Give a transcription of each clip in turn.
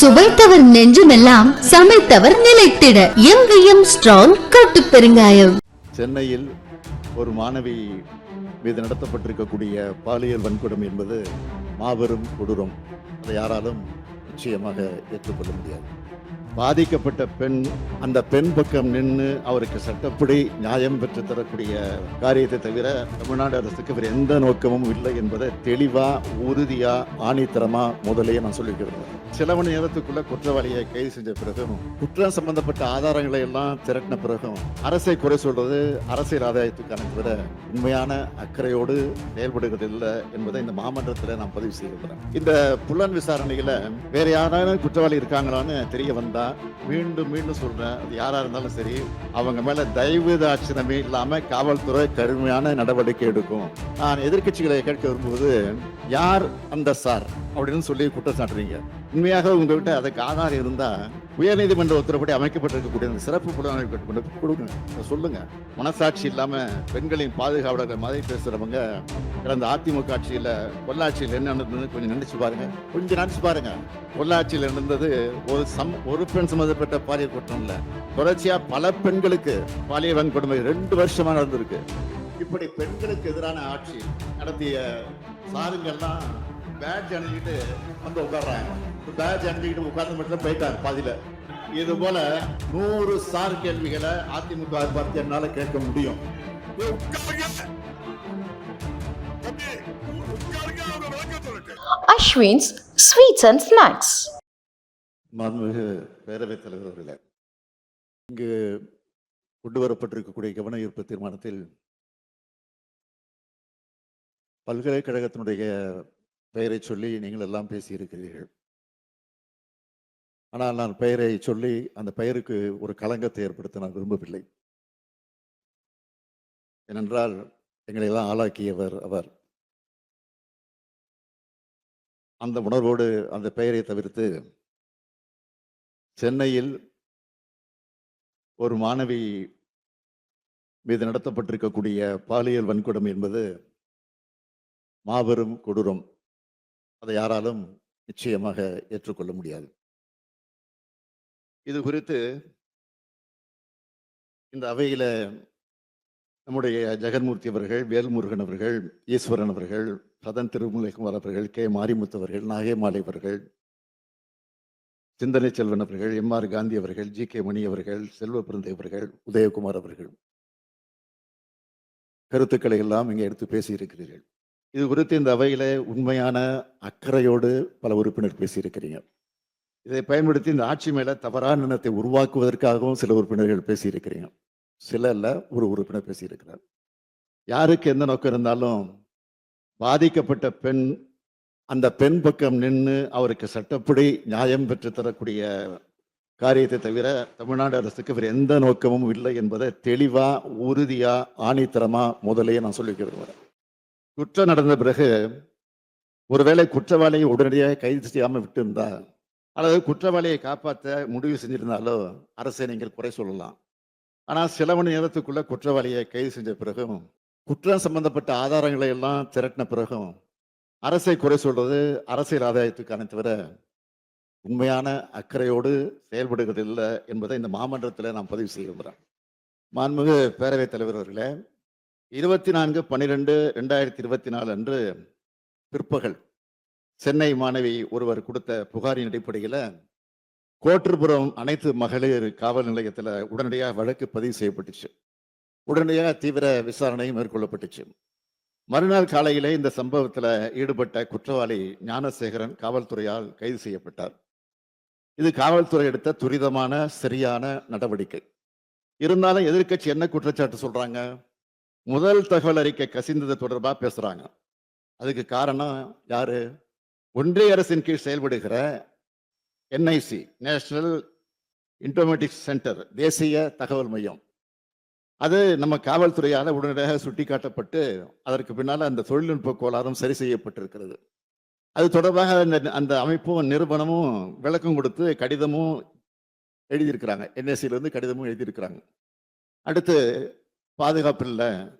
சுவைத்தவர் நெஞ்சுமெல்லாம் சமைத்தவர் நிலைத்திட. எங்கேயும் ஸ்ட்ராங் கட்டு பெருங்காயம். சென்னையில் ஒரு மாணவி மீது நடத்தப்பட்டிருக்கக்கூடிய பாலியல் வன்கொடுமை என்பது மாபெரும் கொடூரம். அதை யாராலும் நிச்சயமாக ஏற்றுக்கொள்ள முடியாது. பாதிக்கப்பட்ட பெண் அந்த பெண் பக்கம் நின்று அவருக்கு சட்டப்படி நியாயம் பெற்று தரக்கூடிய காரியத்தை தவிர தமிழ்நாடு அரசுக்கு வேறு எந்த நோக்கமும் இல்லை என்பதை தெளிவா உறுதியா ஆணித்தரமா முதலே நான் சொல்லிக்கிறேன் சில மணி நேரத்துக்குள்ள குற்றவாளியை கைது செஞ்ச பிறகும் குற்றம் சம்பந்தப்பட்ட ஆதாரங்களை எல்லாம் திரட்டின பிறகும் அரசை குறை சொல்றது அரசியல் ஆதாயத்துக்கான விட உண்மையான அக்கறையோடு செயல்படுகிறது இல்லை என்பதை இந்த மாமன்றத்தில் நான் பதிவு செய்திருக்கிறேன் இந்த புலன் விசாரணையில வேற யாராவது குற்றவாளி இருக்காங்களான்னு தெரிய வந்தா மீண்டும் மீண்டும் சொல்றேன். அது யாரா இருந்தாலும் சரி அவங்க மேல தயவு தாட்சணமே இல்லாம காவல்துறை கடுமையான நடவடிக்கை எடுக்கும். நான் எதிர்க்கட்சிகளை கேட்க வரும்போது யார் அந்த சார்? அப்படின்னு சொல்லி குற்றம் சாட்டுறீங்க உண்மையாக உங்ககிட்ட அதுக்கு ஆதாரம் இருந்தா உயர்நீதிமன்ற உத்தரப்படி அமைக்கப்பட்டிருக்கக்கூடிய அந்த சிறப்பு புலனாய்வு கொடுங்க சொல்லுங்க. மனசாட்சி இல்லாம பெண்களின் பாதுகாவலர்கள் மாதிரி பேசுறவங்க கடந்த அதிமுக ஆட்சியில பொள்ளாச்சியில் என்ன நடந்ததுன்னு கொஞ்சம் நினைச்சு பாருங்க. கொஞ்சம் நினைச்சு பாருங்க. பொள்ளாச்சியில் நடந்தது ஒரு சம் ஒரு பெண் சம்மந்தப்பட்ட பாலியல் குற்றம் இல்ல. தொடர்ச்சியா பல பெண்களுக்கு பாலியல் வன்கொடுமை ரெண்டு வருஷமா நடந்திருக்கு. இப்படி பெண்களுக்கு எதிரான ஆட்சி நடத்திய சாருங்கள்லாம் பேட்ஜ் அணிஞ்சிட்டு வந்து உட்கார்றாங்க. பேட்ஜ் அணிஞ்சிக்கிட்டு உட்கார்ந்து மட்டும் போயிட்டாங்க பாதியில. இது போல நூறு சார் கேள்விகளை அதிமுக பார்த்து என்னால கேட்க முடியும். Ashwin's Sweets and Snacks. மாண்புமிகு பேரவைத் தலைவர் அவர்களே இங்கு கொண்டு வரப்பட்டிருக்கக்கூடிய கவன ஈர்ப்பு தீர்மானத்தில் பல்கலைக்கழகத்தினுடைய பெயரை சொல்லி நீங்கள் எல்லாம் பேசியிருக்கிறீர்கள். ஆனால் நான் பெயரை சொல்லி அந்த பெயருக்கு ஒரு களங்கத்தை ஏற்படுத்த நான் விரும்பவில்லை. ஏனென்றால் எங்களை எல்லாம் ஆளாக்கியவர் அவர். அந்த உணர்வோடு அந்த பெயரை தவிர்த்து சென்னையில் ஒரு மாணவி மீது நடத்தப்பட்டிருக்கக்கூடிய பாலியல் வன்கொடுமை என்பது மாபெரும் கொடூரம். அதை யாராலும் நிச்சயமாக ஏற்றுக்கொள்ள முடியாது. இது குறித்து இந்த அவையில் நம்முடைய ஜெகன்மூர்த்தி அவர்கள் வேல்முருகன் அவர்கள் ஈஸ்வரன் அவர்கள் சதன் திருமலைக்குமார் அவர்கள் கே. மாரிமுத்து அவர்கள் நாகேமாலை அவர்கள் சிந்தனை செல்வன் அவர்கள் எம். ஆர். காந்தி அவர்கள் ஜி. கே. மணி அவர்கள் செல்வ பிறந்தை அவர்கள் உதயகுமார் அவர்கள். கருத்துக்களை எல்லாம் இங்கே எடுத்து பேசியிருக்கிறீர்கள். இது குறித்து இந்த அவையில் உண்மையான அக்கறையோடு பல உறுப்பினர் பேசியிருக்கிறீங்க. இதை பயன்படுத்தி இந்த ஆட்சி மேலே தவறான எண்ணத்தை உருவாக்குவதற்காகவும் சில உறுப்பினர்கள் பேசியிருக்கிறீங்க. சில இல்லை ஒரு உறுப்பினர் பேசியிருக்கிறார். யாருக்கு எந்த நோக்கம் இருந்தாலும் பாதிக்கப்பட்ட பெண் அந்த பெண் பக்கம் நின்று அவருக்கு சட்டப்படி நியாயம் பெற்று தரக்கூடிய காரியத்தை தவிர தமிழ்நாடு அரசுக்கு வேறு எந்த நோக்கமும் இல்லை என்பதை தெளிவாக உறுதியாக ஆணித்தரமா முதலே நான் சொல்லிக்க விரும்புகிறேன். குற்றம் நடந்த பிறகு ஒருவேளை குற்றவாளியை உடனடியாக கைது செய்யாமல் விட்டு அல்லது குற்றவாளியை காப்பாற்ற முடிவு செஞ்சிருந்தாலோ அரசை நீங்கள் குறை சொல்லலாம். ஆனால் சில மணி நேரத்துக்குள்ள குற்றவாளியை கைது செஞ்ச பிறகும் குற்றம் சம்பந்தப்பட்ட ஆதாரங்களை எல்லாம் திரட்டின பிறகும் அரசை குறை சொல்றது அரசியல் ஆதாயத்துக்கான தவிர உண்மையான அக்கறையோடு செயல்படுகிறது இல்லை என்பதை இந்த மாமன்றத்தில் நான் பதிவு செய்ய விரும்புகிறேன் மாண்புமிகு பேரவைத் தலைவர் அவர்களே இருபத்தி நான்கு பன்னிரெண்டு ரெண்டாயிரத்தி இருபத்தி நாலு அன்று பிற்பகல் சென்னை மாணவி ஒருவர் கொடுத்த புகாரின் அடிப்படையில் கோட்டுப்புறம் அனைத்து மகளிர் காவல் நிலையத்தில் உடனடியாக வழக்கு பதிவு செய்யப்பட்டுச்சு. உடனடியாக தீவிர விசாரணையும் மேற்கொள்ளப்பட்டுச்சு. மறுநாள் காலையிலே இந்த சம்பவத்தில் ஈடுபட்ட குற்றவாளி ஞானசேகரன் காவல்துறையால் கைது செய்யப்பட்டார். இது காவல்துறை எடுத்த துரிதமான சரியான நடவடிக்கை. இருந்தாலும் எதிர்க்கட்சி என்ன குற்றச்சாட்டு சொல்றாங்க? முதல் தகவல் அறிக்கை கசிந்தது தொடர்பாக பேசுகிறாங்க அதுக்கு காரணம் யாரு? ஒன்றிய அரசின் கீழ் செயல்படுகிற என்ஐசி நேஷனல் இன்டோமேட்டிக் சென்டர் தேசிய தகவல் மையம். அது நம்ம காவல்துறையால் உடனடியாக சுட்டிக்காட்டப்பட்டு அதற்கு பின்னால் அந்த தொழில்நுட்ப கோளாறும் சரி செய்யப்பட்டிருக்கிறது. அது தொடர்பாக அந்த அந்த அமைப்பும் நிறுவனமும் விளக்கம் கொடுத்து கடிதமும் எழுதியிருக்கிறாங்க. NSC கடிதமும் எழுதியிருக்கிறாங்க. அடுத்து பாதுகாப்பு இல்லை.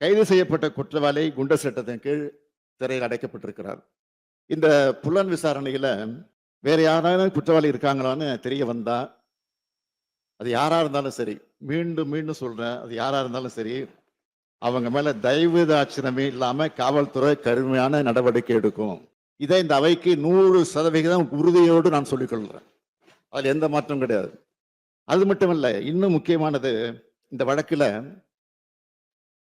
கைது செய்யப்பட்ட குற்றவாளி குண்டர் சட்டத்தின் கீழ் சிறையில் அடைக்கப்பட்டிருக்கிறார். இந்த புலன் விசாரணையில் வேற யாராவது குற்றவாளி இருக்காங்களான்னு தெரிய வந்தா அது யாரா இருந்தாலும் சரி மீண்டும் மீண்டும் சொல்றேன் அது யாரா இருந்தாலும் சரி அவங்க மேல தயவு இல்லாமல் காவல்துறை கடுமையான நடவடிக்கை எடுக்கும். இதை இந்த அவைக்கு நூறு சதவிகிதம் உறுதியோடு நான் சொல்லிக்கொள்கிறேன் அதில் எந்த மாற்றம் கிடையாது. அது மட்டும் இல்லை இன்னும் முக்கியமானது இந்த வழக்கில்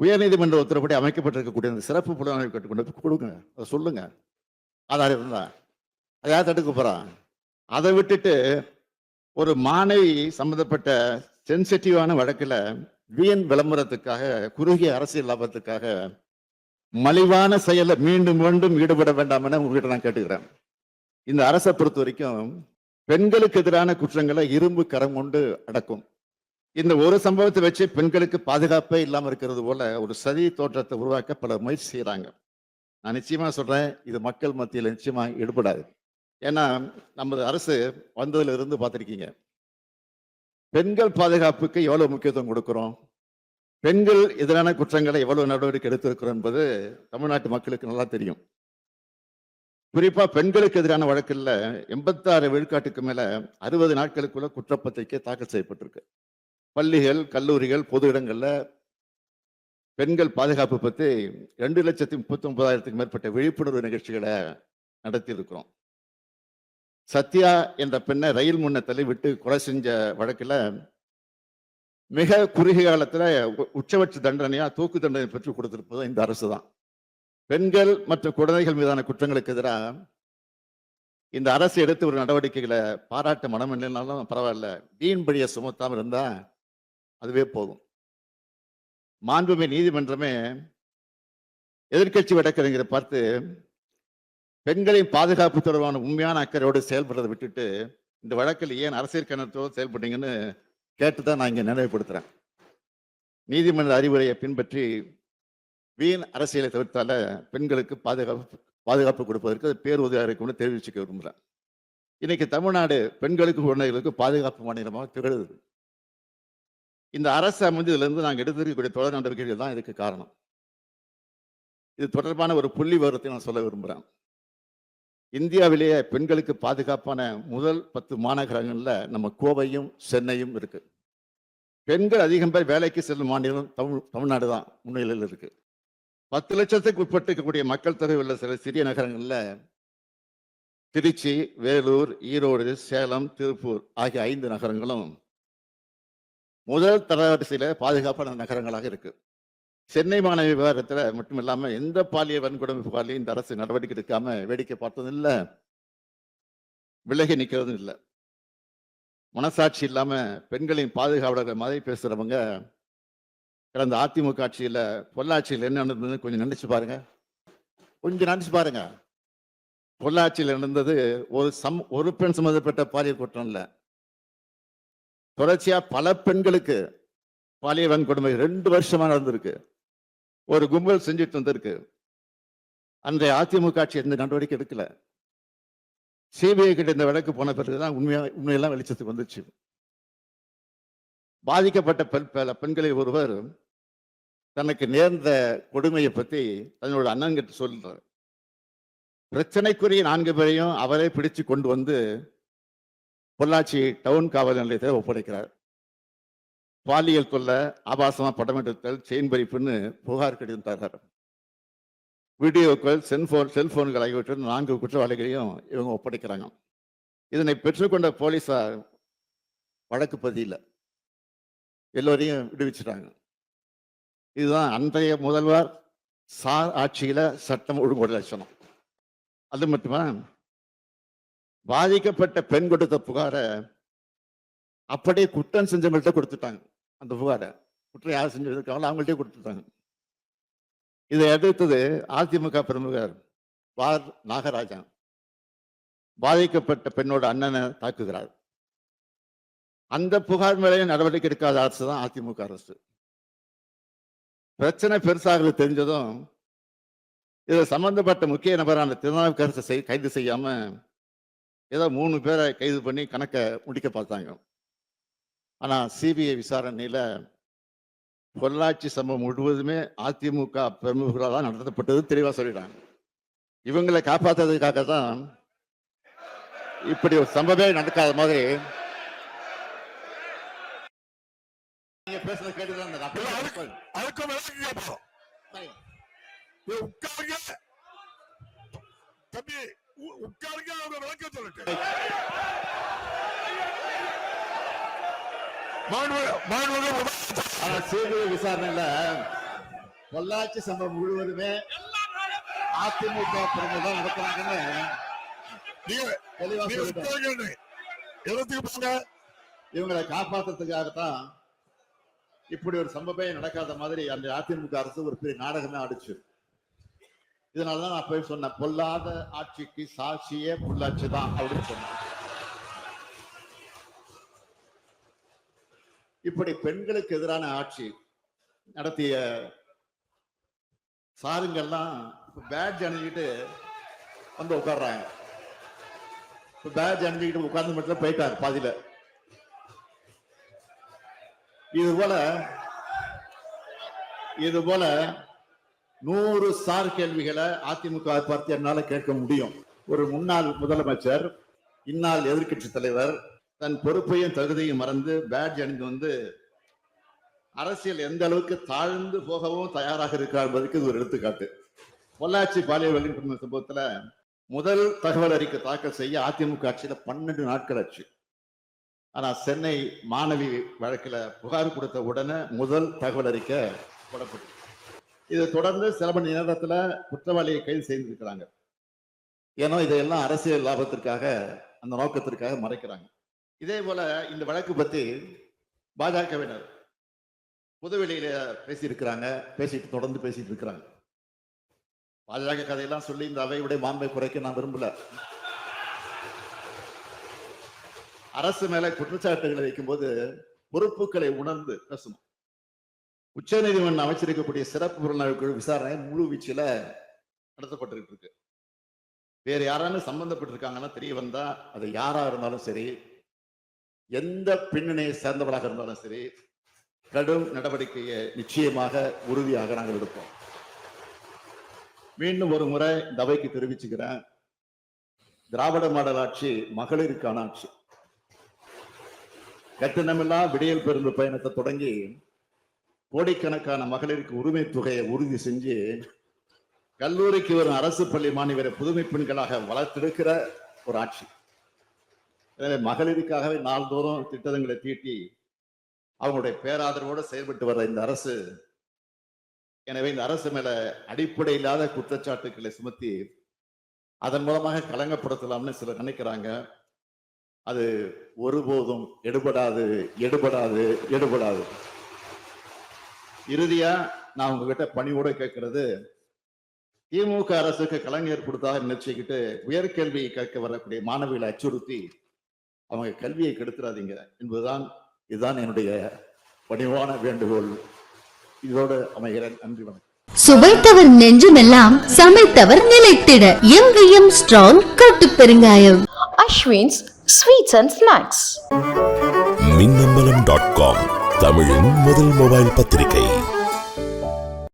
உயர்நீதிமன்ற உத்தரப்படி அமைக்கப்பட்டிருக்கக்கூடிய அந்த சிறப்பு புலனாய்வு கேட்டு கொடுங்க. அதை சொல்லுங்க. ஆதார் இருந்தா. அதை யார் தடுக்க போகிறான் அதை விட்டுட்டு ஒரு மாணவி சம்பந்தப்பட்ட சென்சிட்டிவான வழக்கில் வீண் விளம்பரத்துக்காக குறுகிய அரசியல் லாபத்துக்காக மலிவான செயலை மீண்டும் மீண்டும் ஈடுபட வேண்டாம் என உங்ககிட்ட நான் கேட்டுக்கிறேன். இந்த அரசை பொறுத்த வரைக்கும் பெண்களுக்கு எதிரான குற்றங்களை இரும்பு கரம் கொண்டு அடக்கும். இந்த ஒரு சம்பவத்தை வச்சு பெண்களுக்கு பாதுகாப்பே இல்லாம இருக்கிறது போல ஒரு சதி தோற்றத்தை உருவாக்க பல முயற்சி செய்யறாங்க நான் நிச்சயமா சொல்றேன் இது மக்கள் மத்தியில் நிச்சயமா ஈடுபடாது. ஏன்னா நமது அரசு வந்ததிலிருந்து பார்த்துருக்கீங்க பார்த்திருக்கீங்க. பெண்கள் பாதுகாப்புக்கு எவ்வளவு முக்கியத்துவம் கொடுக்குறோம்? பெண்கள் எதிரான குற்றங்களை எவ்வளவு நடவடிக்கை எடுத்திருக்கிறோம் என்பது தமிழ்நாட்டு மக்களுக்கு நல்லா தெரியும். குறிப்பா பெண்களுக்கு எதிரான வழக்கில் எண்பத்தாறு விழுக்காட்டுக்கு மேல அறுபது நாட்களுக்குள்ள குற்றப்பத்திரிக்கை தாக்கல் செய்யப்பட்டிருக்கு. பள்ளிகள் கல்லூரிகள் பொது இடங்களில் பெண்கள் பாதுகாப்பு பற்றி ரெண்டு லட்சத்தி முப்பத்தி ஒன்பதாயிரத்துக்கு மேற்பட்ட விழிப்புணர்வு நிகழ்ச்சிகளை நடத்தியிருக்கிறோம். சத்யா என்ற பெண்ணை ரயில் முன்னத்தலை விட்டு கொலை செஞ்ச வழக்கில் மிக குறுகிய காலத்தில் உச்சபட்ச தண்டனையாக தூக்கு தண்டனை பெற்று கொடுத்திருப்பதும் இந்த அரசு தான். பெண்கள் மற்றும் குழந்தைகள் மீதான குற்றங்களுக்கு எதிராக இந்த அரசு எடுத்து ஒரு நடவடிக்கைகளை பாராட்ட மனம் இல்லைனாலும் பரவாயில்ல. வீண் பழியை சுமத்தாமல் இருந்தால் அதுவே போதும். மாண்புமை நீதிமன்றமே எதிர்க்கட்சி வழக்கறிஞரை பார்த்து பெண்களின் பாதுகாப்பு தொடர்பான உண்மையான அக்கறையோடு செயல்படுறதை விட்டுட்டு இந்த வழக்கில் ஏன் அரசியல் கணத்தோடு செயல்பட்டீங்கன்னு கேட்டு தான் நான் இங்கே நினைவுபடுத்துகிறேன் நீதிமன்ற அறிவுரையை பின்பற்றி வீண் அரசியலை தவிர்த்தால பெண்களுக்கு பாதுகாப்பு பாதுகாப்பு கொடுப்பதற்கு அது பேருதவியாக இருக்கும்னு தெரிவிச்சுக்க விரும்புகிறேன். இன்னைக்கு தமிழ்நாடு பெண்களுக்கு குழந்தைகளுக்கு பாதுகாப்பு மாநிலமாக திகழுது. இந்த அரசு அமைந்ததுலேருந்து நாங்கள் எடுத்திருக்கக்கூடிய தொடர் நடவடிக்கைகள் தான் இதுக்கு காரணம். இது தொடர்பான ஒரு புள்ளி விவரத்தை நான் சொல்ல விரும்புகிறேன் இந்தியாவிலேயே பெண்களுக்கு பாதுகாப்பான முதல் பத்து மாநகரங்களில் நம்ம கோவையும் சென்னையும் இருக்குது பெண்கள் அதிகம் பேர் வேலைக்கு செல்லும் மாநிலம் தமிழ் தமிழ்நாடு தான் முன்னிலையில் இருக்குது பத்து லட்சத்துக்கு உட்பட்டு இருக்கக்கூடிய மக்கள் தொகை உள்ள சில சிறிய நகரங்களில் திருச்சி வேலூர் ஈரோடு சேலம் திருப்பூர் ஆகிய ஐந்து நகரங்களும் முதல் தரவரிசையில் பாதுகாப்பான நகரங்களாக இருக்கு. சென்னை மாணவி விவகாரத்தில் மட்டும் இல்லாமல் எந்த பாலியல் வன்கொடுமை புகார்லையும் இந்த அரசு நடவடிக்கை எடுக்காம வேடிக்கை பார்த்ததும் இல்லை. விலகி நிற்கிறதும் இல்லை. மனசாட்சி இல்லாமல் பெண்களின் பாதுகாவலர்கள் மாதிரி பேசுகிறவங்க கடந்த அதிமுக ஆட்சியில் பொள்ளாச்சியில் என்ன நடந்ததுன்னு கொஞ்சம் நினச்சி பாருங்க. கொஞ்சம் நினச்சி பாருங்க. பொள்ளாட்சியில் நடந்தது ஒரு சம் ஒரு பெண் சம்மந்தப்பட்ட பாலியல் குற்றம் இல்லை. தொடர்ச்சியா பல பெண்களுக்கு பாலியல் வன்கொடுமை ரெண்டு வருஷமா நடந்திருக்கு. ஒரு கும்பல் செஞ்சுட்டு வந்திருக்கு. அன்றைய அதிமுக ஆட்சி எந்த நடவடிக்கை எடுக்கல. சிபிஐ கிட்ட இந்த வழக்கு போன பிறகுதான் உண்மையா உண்மையெல்லாம் வெளிச்சத்துக்கு வந்துச்சு. பாதிக்கப்பட்ட பெண் பல பெண்களில் ஒருவர் தனக்கு நேர்ந்த கொடுமையை பத்தி தன்னோட அண்ணன் கிட்ட சொல்றார். பிரச்சனைக்குரிய நான்கு பேரையும் அவரே பிடிச்சு கொண்டு வந்து பொள்ளாச்சி டவுன் காவல் நிலையத்தை ஒப்படைக்கிறார். பாலியல் தொல்லை ஆபாசமாக படம் எடுத்தல் செயின் பறிப்புன்னு புகார் கடிதம் தர்றார். வீடியோக்கள் செல்போன் செல்போன்கள் ஆகியவற்றில் நான்கு குற்றவாளிகளையும் இவங்க ஒப்படைக்கிறாங்க. இதனை பெற்றுக்கொண்ட போலீஸார் வழக்கு பதியில். எல்லோரையும் விடுவிச்சிட்டாங்க. இதுதான் அன்றைய முதல்வர் சார் ஆட்சியில் சட்டம் ஒழுங்கு லட்சணம் அது மட்டுமா? பாதிக்கப்பட்ட பெண் கொடுத்த புகாரை அப்படியே குற்றம் செஞ்சவங்கள்ட்ட கொடுத்துட்டாங்க. அந்த புகாரை. குற்றம் யார் செஞ்சிருக்காங்களோ அவங்கள்ட்டே கொடுத்துட்டாங்க. இதை எதிர்த்தது அதிமுக பிரமுகர் வார் நாகராஜன் பாதிக்கப்பட்ட பெண்ணோட அண்ணனை தாக்குகிறார். அந்த புகார் மேலேயே நடவடிக்கை எடுக்காத அரசு தான் அதிமுக அரசு. பிரச்சனை பெருசாக தெரிஞ்சதும் இதில் சம்பந்தப்பட்ட முக்கிய நபரான திருநாவுக்கரசு செய் கைது செய்யாமல் ஏதோ மூணு பேரை கைது பண்ணி கணக்கை முடிக்க பார்த்தாங்க. ஆனா சிபிஐ விசாரணையில பொள்ளாச்சி சம்பவம் முழுவதுமே அதிமுக பிரமுகர்களால் தான் நடத்தப்பட்டது தெளிவா சொல்லிட்டாங்க. இவங்களை காப்பாத்துறதுக்காக தான் இப்படி ஒரு சம்பவமே நடக்காத மாதிரி பேசுறத கேட்டுதான் தம்பி உட்காருங்க அவங்க விளக்க சொல்லட்டு சிபிஐ விசாரணையில பொள்ளாச்சி சம்பவம் முழுவதுமே அதிமுக பிரமுகர் தான் நடத்துறாங்கன்னு இவங்களை காப்பாத்துறதுக்காகத்தான் இப்படி ஒரு சம்பவமே நடக்காத மாதிரி அந்த அதிமுக அரசு ஒரு பெரிய நாடகமே ஆடிச்சு. இதனாலதான் நான் போய் சொன்னேன் பொல்லாத ஆட்சிக்கு சாட்சியே பொள்ளாட்சி தான் அப்படின்னு சொன்னேன். இப்படி பெண்களுக்கு எதிரான ஆட்சி நடத்திய சாருங்கெல்லாம் இப்போ பேட்ஜ் அணிஞ்சிட்டு வந்து உட்கார்றாங்க. இப்ப பேட்ஜ் அணிஞ்சிக்கிட்டு உட்கார்ந்து மட்டும் போயிட்டாரு பாதியில. இது போல இது போல நூறு சார் கேள்விகளை அதிமுக பார்த்து என்னால கேட்க முடியும். ஒரு முன்னாள் முதலமைச்சர் இந்நாள் எதிர்க்கட்சி தலைவர் தன் பொறுப்பையும் தகுதியும் மறந்து பேட்ஜ் அணிந்து வந்து அரசியல் எந்த அளவுக்கு தாழ்ந்து போகவும் தயாராக இருக்கிறார் என்பதற்கு இது ஒரு எடுத்துக்காட்டு. பொள்ளாச்சி பாலியல் வல்லுநர் சம்பவத்துல முதல் தகவல் அறிக்கை தாக்கல் செய்ய அதிமுக ஆட்சியில பன்னெண்டு நாட்கள் ஆச்சு. ஆனா சென்னை மாணவி வழக்கில் புகார் கொடுத்த உடனே முதல் தகவல் அறிக்கை போடப்பட்டது இதை தொடர்ந்து சில மணி நேரத்துல குற்றவாளியை கைது செய்திருக்கிறாங்க. ஏன்னா இதையெல்லாம் அரசியல் லாபத்திற்காக அந்த நோக்கத்திற்காக மறைக்கிறாங்க. இதே போல இந்த வழக்கு பற்றி பாஜகவினர் புதுவெளியில பேசியிருக்கிறாங்க பேசிட்டு தொடர்ந்து பேசிட்டு இருக்கிறாங்க பாஜக கதையெல்லாம் சொல்லி இந்த அவையுடைய மாண்பை குறைக்க நான் விரும்பல. அரசு மேல குற்றச்சாட்டுகளை வைக்கும்போது பொறுப்புகளை உணர்ந்து பேசணும். உச்சநீதிமன்றம் அமைச்சிருக்கக்கூடிய சிறப்பு புலனாய்வு குழு விசாரணை முழு வீச்சில் நடத்தப்பட்டிருக்கு இருக்கு. வேறு யாராலும் சம்பந்தப்பட்டிருக்காங்கன்னா தெரிய வந்தா அது யாரா இருந்தாலும் சரி எந்த பின்னணியை சேர்ந்தவராக இருந்தாலும் சரி கடும் நடவடிக்கையை நிச்சயமாக உறுதியாக நாங்கள் எடுப்போம். மீண்டும் ஒரு முறை இந்த அவைக்கு தெரிவிச்சுக்கிறேன். திராவிட மாடல் ஆட்சி மகளிருக்கான ஆட்சி. கட்டணமில்லா விடியல் பெருந்து பயணத்தை தொடங்கி கோடிக்கணக்கான மகளிருக்கு உரிமை தொகையை உறுதி செஞ்சு கல்லூரிக்கு வரும் அரசு பள்ளி மாணவரை புதுமை பெண்களாக வளர்த்தெடுக்கிற ஒரு ஆட்சி. எனவே மகளிருக்காகவே நாள்தோறும் திட்டங்களை தீட்டி அவங்களுடைய பேராதரவோடு செயல்பட்டு வர்ற இந்த அரசு எனவே இந்த அரசு மேல அடிப்படை இல்லாத குற்றச்சாட்டுக்களை சுமத்தி அதன் மூலமாக கலங்கப்படுத்தலாம்னு சிலர் நினைக்கிறாங்க. அது ஒருபோதும் எடுபடாது எடுபடாது எடுபடாது. இறுதியா நான் உங்ககிட்ட பணிவோட கேட்கிறது திமுக அரசுக்கு கலைஞர் கொடுத்தாக நினைச்சுக்கிட்டு உயர்கல்வியை கேட்க வரக்கூடிய மாணவிகளை அச்சுறுத்தி அவங்க கல்வியை கெடுத்துறாதீங்க என்பதுதான் இதுதான் என்னுடைய பணிவான வேண்டுகோள். இதோடு அமைகிறேன். நன்றி வணக்கம். சுவைத்தவர் நெஞ்சுமெல்லாம் சமைத்தவர் நிலைத்திட எங்கேயும் ஸ்ட்ராங் கட்டு பெருங்காயம். Ashwin's Sweets and Snacks. Minnambalam dot com தமிழின் முதல் மொபைல் பத்திரிகை.